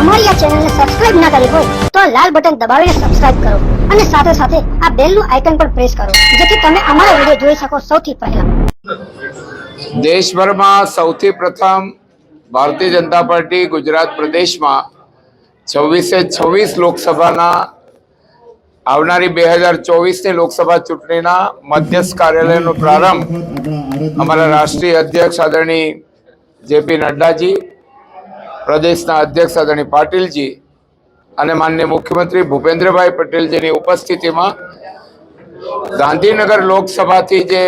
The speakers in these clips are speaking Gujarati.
અમારી આ ચેનલને સબસ્ક્રાઇબ ના કરી હોય તો આ લાલ બટન દબાવીને સબસ્ક્રાઇબ કરો અને સાથે સાથે આ બેલનું આઇકન પણ પ્રેસ કરો, જેથી તમે અમારા વીડિયો જોઈ શકો સૌથી પહેલા. દેશભરમાં સૌથી પ્રથમ ભારતીય જનતા પાર્ટી ગુજરાત પ્રદેશમાં છવ્વીસે છવ્વીસ લોકસભાના આવનારી બે હજાર ચોવીસની લોકસભા ચૂંટણીના મધ્યસ્થ કાર્યાલયનો પ્રારંભ અમારા રાષ્ટ્રીય અધ્યક્ષ આદરણીય જેપી નડ્ડાજી પ્રદેશના અધ્યક્ષ આદરણીય પાટીલજી અને માનનીય મુખ્યમંત્રી ભૂપેન્દ્રભાઈ પટેલજીની ઉપસ્થિતિમાં ગાંધીનગર લોકસભાથી જે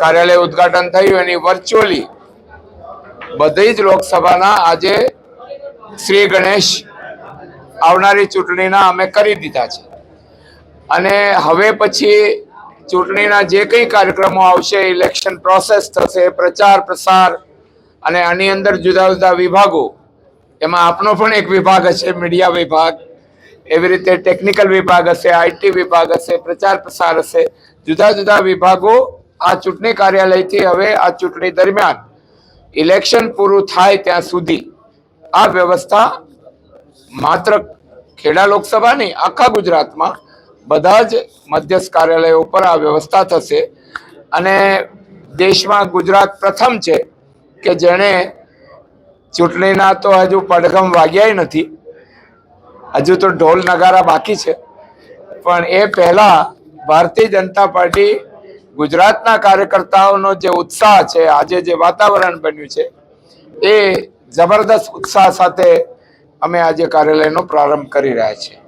કાર્યાલય ઉદ્ઘાટન થયું, એની વર્ચ્યુઅલી બધી જ લોકસભાના આજે શ્રી ગણેશ આવનારી ચૂંટણીના અમે કરી દીધા છે. અને હવે પછી ચૂંટણીના જે કંઈ કાર્યક્રમો આવશે ઇલેક્શન પ્રોસેસ થશે, પ્રચાર પ્રસાર અને આની અંદર જુદા જુદા વિભાગો એમાં આપનો પણ એક વિભાગ હશે, મીડિયા વિભાગ. એવી રીતે ટેકનિકલ વિભાગ હશે આઈટી વિભાગ હશે, પ્રચાર પ્રસાર હશે. જુદા જુદા વિભાગો આ ચૂંટણી કાર્યાલયથી હવે આ ચૂંટણી દરમિયાન ઇલેક્શન પૂરું થાય ત્યાં સુધી આ વ્યવસ્થા માત્ર ખેડા લોકસભાની આખા ગુજરાતમાં બધા જ મધ્યસ્થ કાર્યાલયો ઉપર આ વ્યવસ્થા થશે. અને દેશમાં ગુજરાત પ્રથમ છે કે જેણે ચૂંટણીના તો હજુ પડઘમ વાગ્યાય નથી. હજુ તો ઢોલ નગારા બાકી છે. પણ એ પહેલા ભારતીય જનતા પાર્ટી ગુજરાતના કાર્યકર્તાઓનો જે ઉત્સાહ છે, આજે જે વાતાવરણ બન્યું છે, એ જબરદસ્ત ઉત્સાહ સાથે અમે આજે કાર્યાલયનો પ્રારંભ કરી રહ્યા છીએ.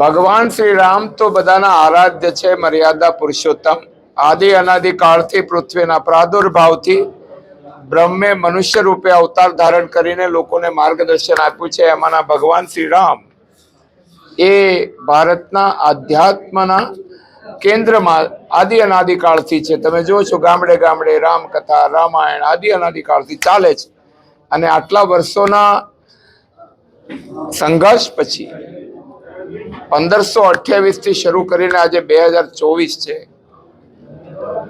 ભગવાન શ્રી રામ તો બધાના આરાધ્ય છે, મર્યાદા પુરુષોત્તમ. આદિ અનાદિ કાળથી પૃથ્વીના પ્રાદુર્ભાવથી બ્રહ્મે મનુષ્ય રૂપે અવતાર ધારણ કરીને લોકોને માર્ગદર્શન આપ્યું છે. એમાંના ભગવાન શ્રી રામ એ ભારતના આધ્યાત્મના કેન્દ્રમાં આદિ અનાદિકાળથી છે. તમે જો છો ગામડે ગામડે રામકથા, રામાયણ આદિ અનાદિકાળથી ચાલે છે. અને આટલા વર્ષોના સંઘર્ષ પછી પંદરસો અઠ્યાવીસથી શરૂ કરીને આજે બે હજાર ચોવીસ છે.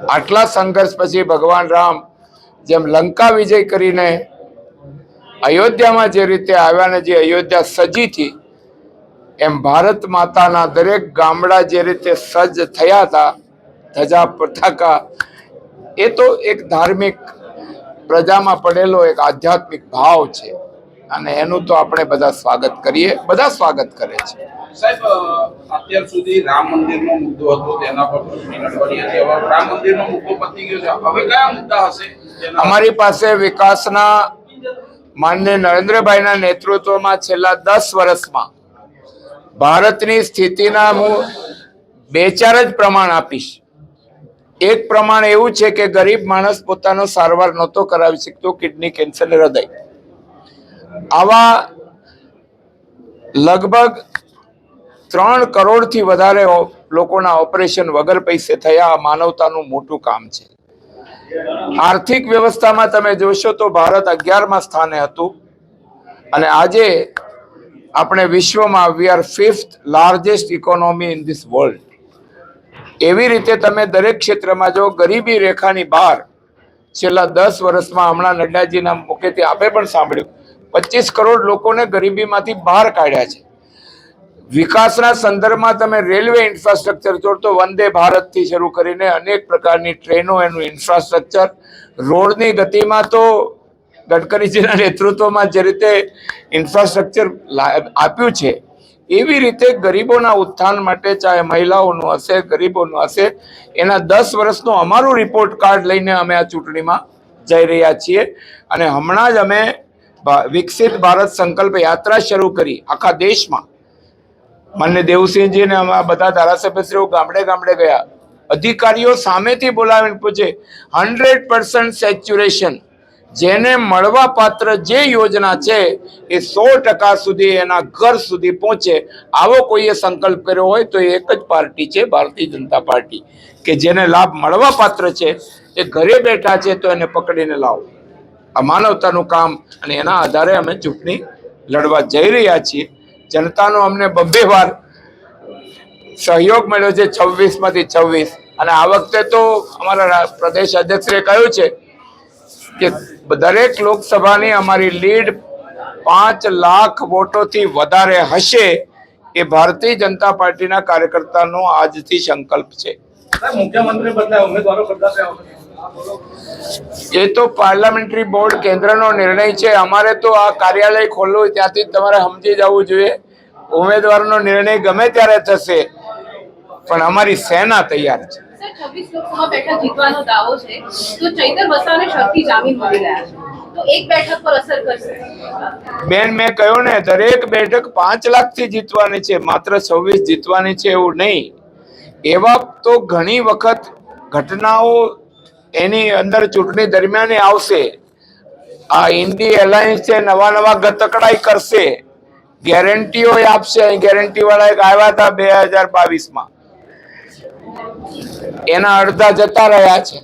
આટલા સંઘર્ષ પછી ભગવાન રામ જેમ લંકા વિજય કરીને અયોધ્યામાં જે રીતે આવ્યા ને જે અયોધ્યા સજી હતી એમ ભારત માતાના દરેક ગામડા જે રીતે સજ્જ થયા હતા, ધજા પતાકા, એ તો એક ધાર્મિક પ્રજામાં પડેલો એક આધ્યાત્મિક ભાવ છે. અને એનું તો આપણે બધા સ્વાગત કરીએ બધા સ્વાગત કરે છે. સાહેબ અત્યાર સુધી રામ મંદિરનો મુદ્દો હતો તેના પર ચૂંટણી લડવાની હતી. હવે રામ મંદિરનો મુદ્દો પતી ગયો છે. હવે કયા મુદ્દા હશે? અમારી પાસે વિકાસના માન્ય નરેન્દ્રભાઈના નેતૃત્વમાં છેલ્લા દસ વર્ષમાં ભારતની સ્થિતિના હું બે ચાર જ પ્રમાણ આપીશ. એક પ્રમાણ એવું છે કે ગરીબ માણસ પોતાનો સારવાર નહોતો કરાવી શકતો કિડની કેન્સર હૃદય. આવા લગભગ ત્રણ કરોડથી વધારે લોકોના ઓપરેશન વગર પૈસે થયા માનવતાનું મોટું કામ છે. આર્થિક વ્યવસ્થામાં તમે જોશો તો ભારત અગિયારમાં સ્થાને હતું અને આજે આપણે વિશ્વમાં we are fifth largest economy in this world એવી રીતે તમે દરેક ક્ષેત્રમાં જો ગરીબી રેખાની બહાર છેલ્લા દસ વર્ષમાં હમણાં નડ્ડાજીના મુખેથી આપે પણ સાંભળ્યું. પચીસ કરોડ લોકોને ગરીબીમાંથી બહાર કાઢ્યા છે. વિકાસના સંદર્ભમાં તમે રેલવે ઇન્ફ્રાસ્ટ્રક્ચર જોડતો વંદે ભારતથી શરૂ કરીને અનેક પ્રકારની ટ્રેનો, એનું ઇન્ફ્રાસ્ટ્રક્ચર, રોડની ગતિમાં તો ગડકરીજીના નેતૃત્વમાં જે રીતે ઇન્ફ્રાસ્ટ્રક્ચર આપ્યું છે, એવી રીતે ગરીબોના ઉત્થાન માટે ચાહે મહિલાઓનું હશે, ગરીબોનું હશે, એના દસ વર્ષનો અમારું રિપોર્ટ કાર્ડ લઈને અમે આ ચૂંટણીમાં જઈ રહ્યા છીએ. અને હમણાં જ અમે વિકસિત ભારત સંકલ્પ યાત્રા શરૂ કરી આખા દેશમાં. માન્ય દેવસિંહજી ને અમારા બધા ધારાસભ્યશ્રીઓ ગામડે ગામડે ગયા. અધિકારીઓ સામેથી બોલાવીને પૂછે, હંડ્રેડ પર્સન્ટ સેચ્યુરેશન, જેને મળવા પાત્ર જે યોજના છે, એ સો ટકા સુધી એના ઘર સુધી પહોંચે. આવો કોઈએ સંકલ્પ કર્યો હોય તો એક જ પાર્ટી છે, ભારતીય જનતા પાર્ટી. કે જેને લાભ મળવા પાત્ર છે, એ ઘરે બેઠા છે તો એને પકડીને લાવો. આ માનવતાનું કામ અને એના આધારે અમે ચૂંટણી લડવા જઈ રહ્યા છીએ. જનતાનો અમને બબ્બે વાર સહયોગ મળ્યો છે છવ્વીસમાંથી છવ્વીસ. અને આ વખતે તો અમારા પ્રદેશ અધ્યક્ષે કહ્યું છે કે દરેક લોકસભાની અમારી લીડ પાંચ લાખ વોટોથી વધારે હશે એ ભારતીય જનતા પાર્ટીના કાર્યકર્તાનો આજથી સંકલ્પ છે. મુખ્યમંત્રી બદલાય ઉમેદવારો વખતે. એ તો પાર્લામેન્ટરી બોર્ડ કેન્દ્રનો નિર્ણય છે. અમારે તો આ કાર્યાલય ખોલવું ત્યાંથી તમારે સમજી જવું જોઈએ. ઉમેદવારનો નિર્ણય ગમે ત્યારે થશે પણ અમારી સેના તૈયાર છે. બેન મેં કહ્યું ને દરેક બેઠક પાંચ લાખથી જીતવાની છે માત્ર છવ્વીસ જીતવાની છે એવું નહીં. એવા તો ઘણી વખત ઘટનાઓ એની અંદર ચૂંટણી દરમિયાન આવશે. આ ઇન્ડી એલાયન્સ છે, નવા નવા ગતકડાઈ કરશે. ગેરંટીઓ આપશે. ગેરંટી વાળા એક આવ્યા હતા બે હજાર બાવીસમાં. એના અડધા જતા રહ્યા છે.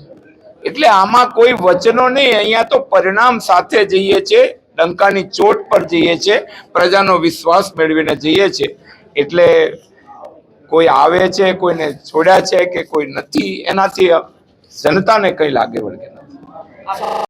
એટલે આમાં કોઈ વચનો નહીં. અહીંયા તો પરિણામ સાથે જઈએ છે. ડંકાની ચોટ પર જઈએ છે. પ્રજાનો વિશ્વાસ મેળવીને જઈએ છે. એટલે કોઈ આવે છે, કોઈને છોડ્યા છે કે કોઈ નથી, એનાથી જનતાને કઈ લાગે વળગે નથી